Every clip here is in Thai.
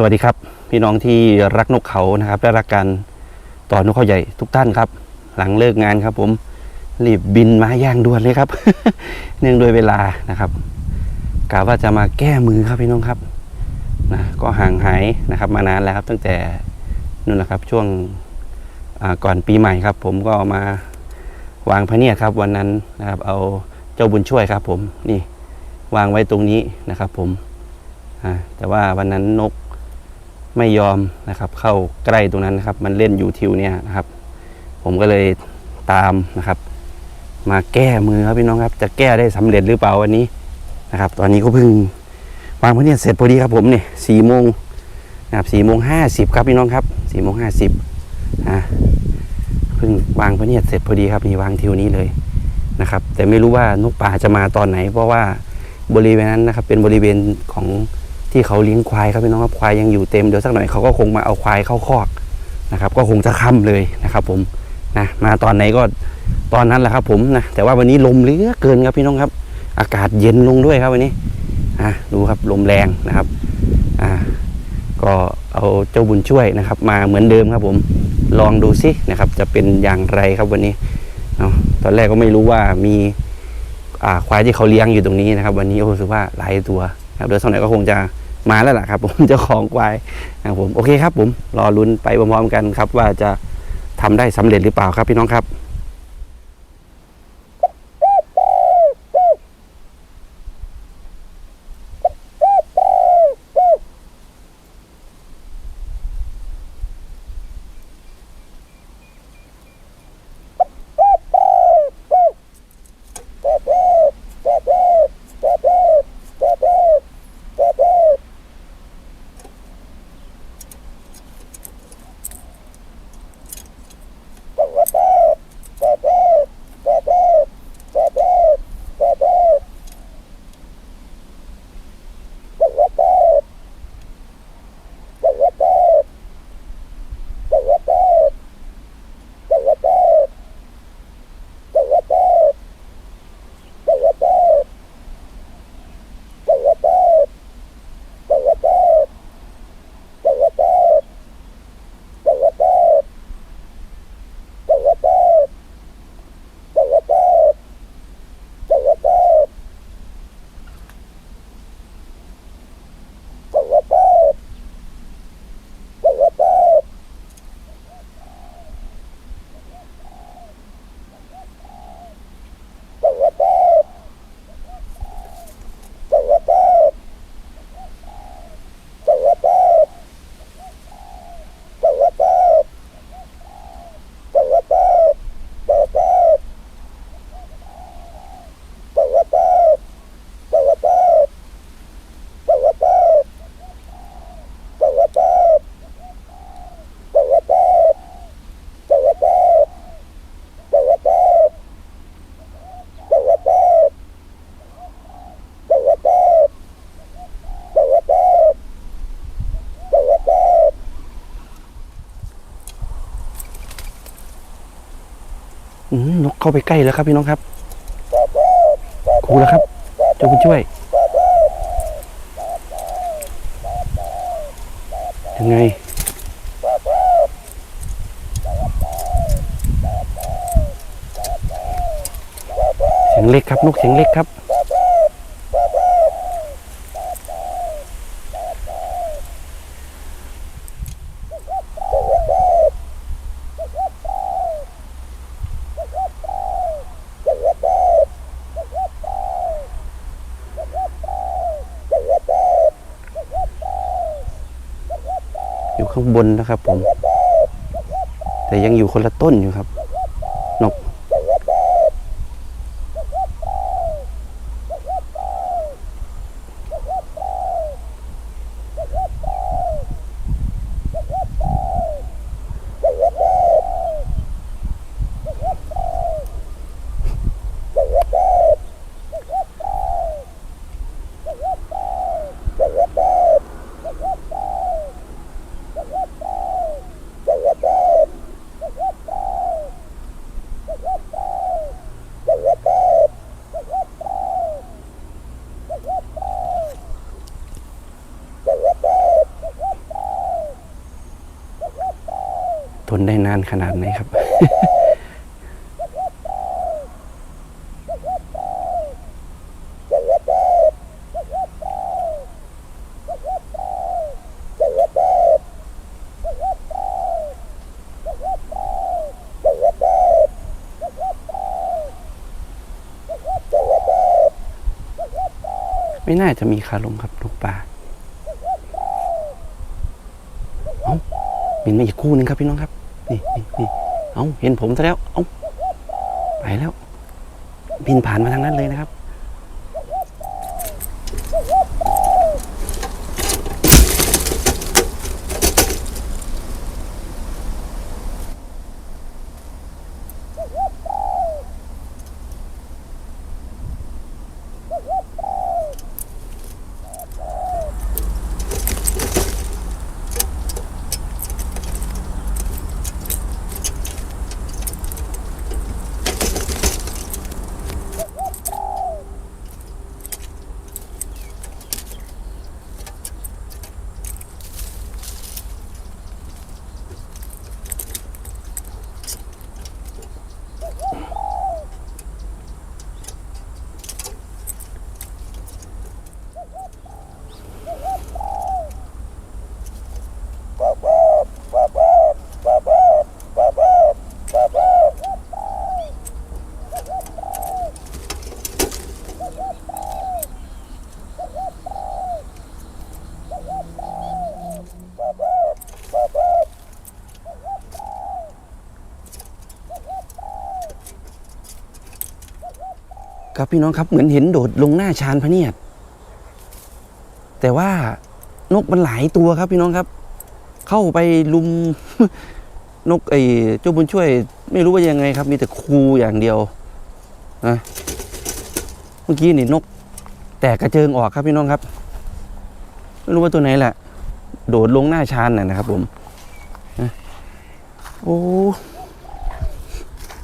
สวัสดีครับ พี่น้องที่รักนกเขานะครับและรักการต่อนกเขาใหญ่ทุกท่านครับ หลังเลิกงานครับ ผมรีบบินมาย่างด่วนเลยครับ เนื่องด้วยเวลานะครับกะว่าจะมาแก้มือครับพี่น้องครับนะก็ห่างหายนะครับมานานแล้วครับ ตั้งแต่นู่นนะครับช่วงก่อนปีใหม่ครับ ผมก็มาวางพระเนียครับ วันนั้นนะครับ เอาเจ้าบุญช่วยครับ ผมนี่วางไว้ตรงนี้นะครับ ผมแต่ว่าวันนั้นนก ไม่ยอมนะครับเข้าใกล้ตรงนั้นนะครับ มันเล่นอยู่ทิวเนี่ยนะครับ ผมก็เลยตามนะครับ มาแก้มือครับพี่น้องครับ จะแก้ได้สำเร็จหรือเปล่าวันนี้นะครับ ตอนนี้ก็เพิ่งวางพื้นที่เสร็จพอดีครับผมเนี่ยสี่โมงนะครับสี่โมงห้าสิบครับพี่น้องครับสี่โมงห้าสิบอ่าเพิ่งวางพื้นที่เสร็จพอดีครับนี่วางทิวนี้เลยนะครับ แต่ไม่รู้ว่านกป่าจะมาตอนไหน เพราะว่าบริเวณนั้นนะครับ เป็นบริเวณของ ที่เขาเลี้ยงควายครับพี่น้องครับควายยังอยู่เต็มเดี๋ยวสักหน่อยเขาก็คงมาเอาควายเข้าคอกนะครับ ก็คงจะค่ำเลยนะครับ ผมนะมาตอนไหนก็ตอนนั้นแหละครับ ผมนะแต่ว่าวันนี้ลมเหลือเกินครับพี่น้องครับ อากาศเย็นลงด้วยครับวันนี้อะดูครับลมแรงนะครับอ่าก็เอาเจ้าบุญช่วยนะครับ มาเหมือนเดิมครับผมลองดูสินะครับ จะเป็นอย่างไรครับวันนี้เนาะตอนแรกก็ไม่รู้ว่ามีอ่าควายที่เขาเลี้ยงอยู่ตรงนี้นะครับ วันนี้โอ้รู้สึกว่าหลายตัว ครับเดี๋ยวสักหน่อยก็คงจะมาแล้วล่ะครับ ผมเจ้าของควายนะครับผมโอเคครับ ผมรอลุ้นไปพร้อมๆกันครับ ว่าจะทำได้สำเร็จหรือเปล่าครับพี่น้องครับ นกเข้าไปใกล้แล้วครับพี่น้องครับครูแล้วครับเจ้าคุณช่วย ยังไงเสียงเล็กครับนกเสียงเล็กครับ บนนะครับผม แต่ยังอยู่คนละต้นอยู่ครับ นได้นานขนาดไหนครับ ไม่น่าจะมีคาลมครับนกป่าเอาบินมาอีกคู่หนึ่งครับพี่น้องครับ นี่นี่นี่เอาเห็นผมซะแล้ว เอาไปแล้วบินผ่านมาทางนั้นเลยนะครับ ครับพี่น้องครับเหมือนเห็นโดดลงหน้าชานพระเนียด แต่ว่านกมันหลายตัวครับพี่น้องครับ เข้าไปลุมนกไอ้เจ้าบุญช่วย ไม่รู้ว่ายังไงครับ มีแต่คูอย่างเดียวนะเมื่อกี้นี่นก แตกกระเจิงออกครับพี่น้องครับ ไม่รู้ว่าตัวไหนแหละ โดดลงหน้าชานน่ะนะครับ ผมโอ้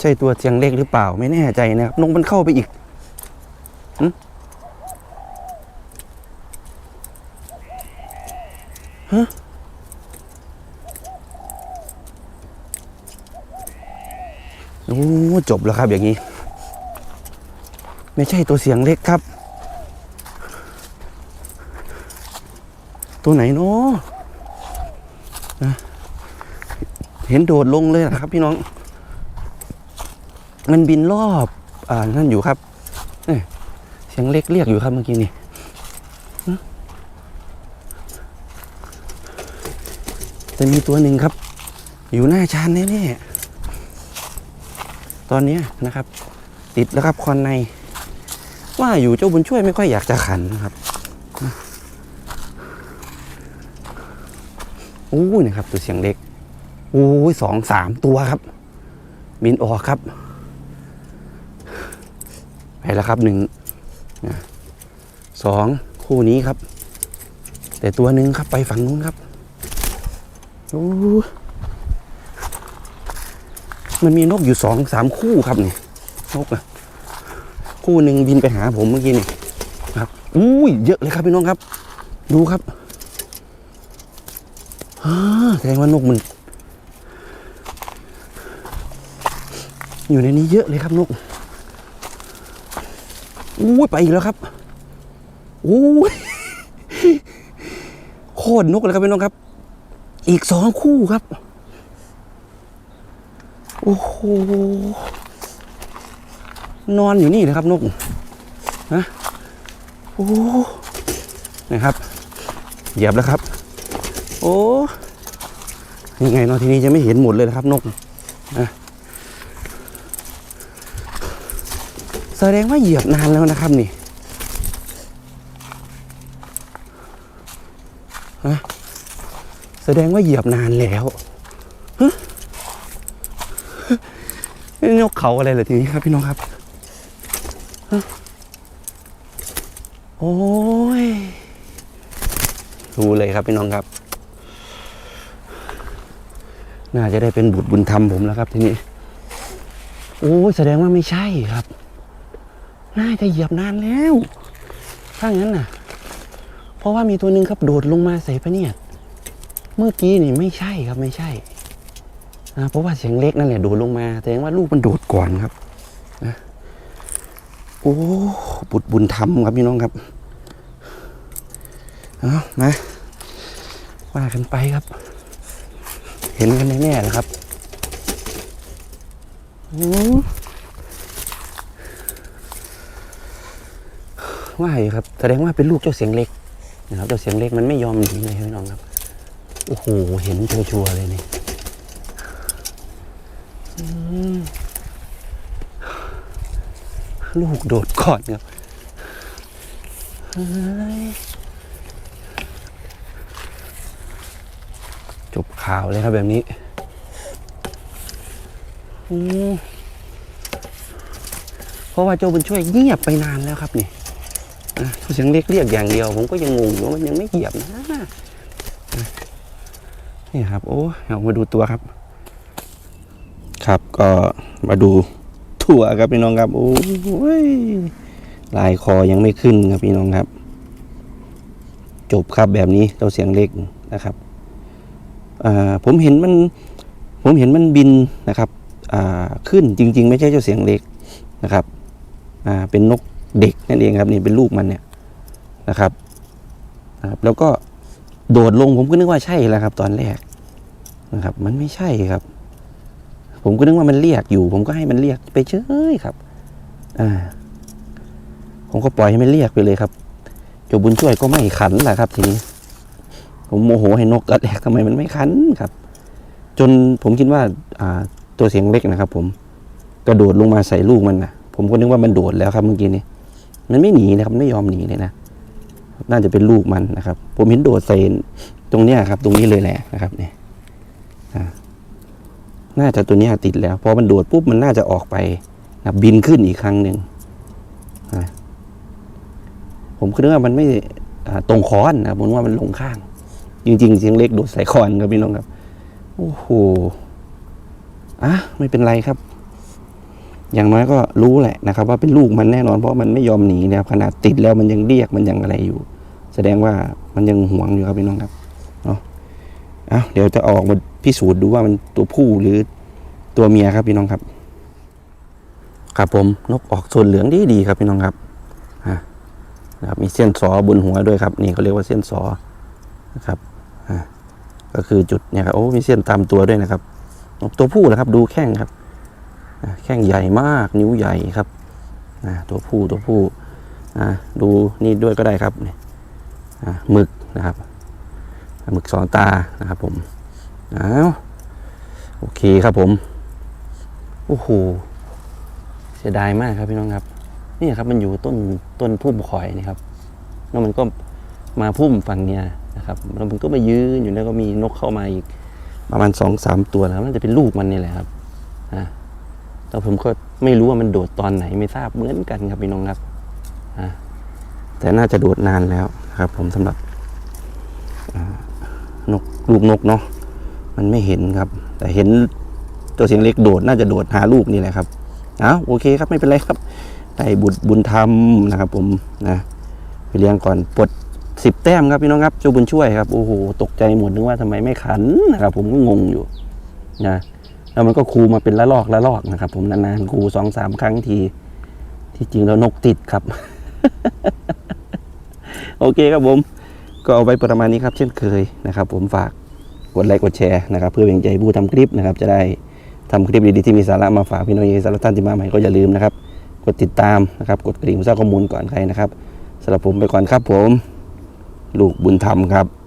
ใช่ตัวเสียงเล็กหรือเปล่า ไม่แน่ใจนะครับนกมันเข้าไปอีก โอ้จบแล้วครับอย่างนี้ ไม่ใช่ตัวเสียงเล็กครับ ตัวไหนเนาะเห็นโดดลงเลยนะครับพี่น้อง มันบินรอบ อ่านั่นอยู่ครับ สียงเล็กเรียกอยู่ครับเมื่อกี้นี่หึแต่มีตัวหนึ่งครับ อยู่หน้าชานแน่ๆตอนนี้นะครับ ติดแล้วครับควันใน ว่าอยู่เจ้าบุญช่วยไม่ค่อยอยากจะขันนะครับโอ้ยนะครับตัวเสียงเล็กโอ้ยสองสามตัวครับ บินออกครับไปแล้วครับหนึ่ง สองคู่นี้ครับ แต่ตัวหนึ่งครับไปฝั่งนู้นครับโอ้มันมีนกอยู่สองสามคู่ครับนี่นกอะคู่หนึ่งบินไปหาผมเมื่อกี้นี่ครับอุ้ยเยอะเลยครับพี่น้องครับ ดูครับแสดงว่านกมัน อยู่ในนี้เยอะเลยครับนก อุ้ไปอีกแล้วครับอุ้โคตรนกเลยครับพี่น้องครับ อีกสองคู่ครับ โอ้โหนอนอยู่นี่นะครับนกนะโอ้นะครับ เหยียบแล้วครับ โอ้ยังไงเนาะที่นี้จะไม่เห็นหมดเลยนะครับนกนะ แสดงว่าเหยียบนานแล้วนะครับนี่ฮะแสดงว่าเหยียบนานแล้วนี่นกเขาอะไรเหรอทีนี้ครับพี่น้องครับฮะโอ้ยรู้เลยครับพี่น้องครับ น่าจะได้เป็นบุตรบุญธรรมผมแล้วครับทีนี้ โอ้แสดงว่าไม่ใช่ครับ น่าจะเหยียบนานแล้ว ถ้างั้นน่ะ เพราะว่ามีตัวหนึ่งครับโดดลงมาใส่พระเนียด เมื่อกี้นี่ไม่ใช่ครับไม่ใช่นะเพราะว่าเสียงเล็กนั่นแหละโดดลงมาแสดงว่าลูกมันโดดก่อนครับนะโอ้บุตรบุญธรรมครับพี่น้องครับเอามาว่ากันไปครับ เห็นกันแน่ๆแล้วครับ อื ว่าอยู่ครับ แสดงว่าเป็นลูกเจ้าเสียงเล็กนะครับ เจ้าเสียงเล็กมันไม่ยอมหนีเลยพี่น้องครับ โอ้โห เห็นชัวร์เลยนี่ลูกโดดก่อนครับจบข่าวเลยครับแบบนี้เพราะว่าเจ้าบุญช่วยเงียบไปนานแล้วครับนี่ เสียงเล็กเรียกอย่างเดียว ผมก็ยังงงอยู่ว่ามันยังไม่เหยียบนะนี่ครับ โอ้เอามาดูตัวครับ ครับก็มาดูถั่วครับพี่น้องครับ โอ้ยลายคอยังไม่ขึ้นครับพี่น้องครับ จบครับแบบนี้เราเสียงเล็กนะครับผมเห็นมัน ผมเห็นมันบินนะครับขึ้นจริง ๆ ไม่ใช่เจ้าเสียงเล็กนะครับเป็นนก เด็กนั่นเองครับนี่เป็นลูกมันเนี่ยนะครับนะครับ แล้วก็โดดลงผมก็นึกว่าใช่แล้วครับ ตอนแรกนะครับ มันไม่ใช่ครับ ผมก็นึกว่ามันเรียกอยู่ ผมก็ให้มันเรียกไปเฉยครับ อ่า ผมก็ปล่อยให้มันเรียกไปเลยครับเจ้าบุญช่วยก็ไม่ขันแหละครับ ทีนี้ ผมโมโหให้นกตอนแรกทำไมมันไม่ขันครับ จนผมคิดว่า อ่า ตัวเสียงเล็กนะครับ ผมกระโดดลงมาใส่ลูกมันนะผมก็นึกว่ามันโดดแล้วครับเมื่อกี้นี้ มันไม่หนีนะครับไม่ยอมหนีเลยนะน่าจะเป็นลูกมันนะครับ ผมเห็นโดดใส่ตรงเนี้ยครับ ตรงนี้เลยแหละนะครับเนี่ยน่าจะตัวเนี้ยติดแล้วพอมันโดดปุ๊บมันน่าจะออกไปนะบินขึ้นอีกครั้งหนึ่งผมคิดว่ามันไม่ตรงคอนนะผมว่ามันลงข้าง จริงๆเสียงเล็กโดดใส่คอนครับพี่น้องครับ โอ้โหอะไม่เป็นไรครับ อย่างน้อยก็รู้แหละนะครับ ว่าเป็นลูกมันแน่นอนเพราะมันไม่ยอมหนีนะครับขนาดติดแล้วมันยังเรียกมันยังอะไรอยู่ แสดงว่ามันยังหวงอยู่ครับพี่น้องครับเนาะเอาเดี๋ยวจะออกมาพิสูจน์ดูว่ามันตัวผู้หรือตัวเมียครับพี่น้องครับ ครับผมนกออกส่วนเหลืองดีดีครับพี่น้องครับอะนะครับมีเส้นสอบนหัวด้วยครับ นี่เขาเรียกว่าเส้นสอนะครับอะก็คือจุดเนี่ยครับโอ้มีเส้นตามตัวด้วยนะครับนกตัวผู้นะครับ ดูแข้งครับ แข้งใหญ่มากนิ้วใหญ่ครับตัวผู้ตัวผู้ดูนี่ด้วยก็ได้ครับนี่อะหมึกนะครับหมึกสองตานะครับผมอ้าวโอเคครับผมโอ้โหเสียดายมากครับพี่น้องครับนี่ครับมันอยู่ต้นต้นพุ่มข่อยนี่ครับแล้วมันก็มาพุ่มฝั่งเนี้ยนะครับแล้วมันก็มายืนอยู่แล้วก็มีนกเข้ามาอีกประมาณสองสามตัวนะครัน่าจะเป็นลูกมันนี่แหละครับอ่า แต่ผมก็ไม่รู้ว่ามันโดดตอนไหนไม่ทราบเหมือนกันครับพี่น้องครับแต่น่าจะโดดนานแล้วครับ ผมสำหรับนกลูกนกเนาะมันไม่เห็นครับ แต่เห็นตัวเสียงเล็กโดดน่าจะโดดหาลูกนี่แหละครับอ้าวโอเคครับไม่เป็นไรครับได้บุตรบุญธรรมนะครับ ผมนะไปเลี้ยงก่อนปลดสิบแต้มครับพี่น้องครับเจ้าบุญช่วยครับโอ้โหตกใจหมดนึกว่าทำไมไม่ขันนะครับ ผมก็งงอยู่นะ แล้วมันก็คูมาเป็นละลอกละลอกนะครับ ผมนานๆคูสองสามครั้งที ที่จริงแล้วนกติดครับ โอเคครับผม ก็เอาไว้ประมาณนี้ครับ เช่นเคยนะครับ ผมฝากกดไลค์กดแชร์นะครับ เพื่อเป็นใจผู้ทำคลิปนะครับ จะได้ทำคลิปดีๆที่มีสาระมาฝากพี่น้องสารท่านที่มาใหม่ก็อย่าลืมนะครับ กดติดตามนะครับ กดกระดิ่งเพื่อทราบข้อมูลก่อนใครนะครับสำหรับผมไปก่อนครับผม ลูกบุญธรรมครับ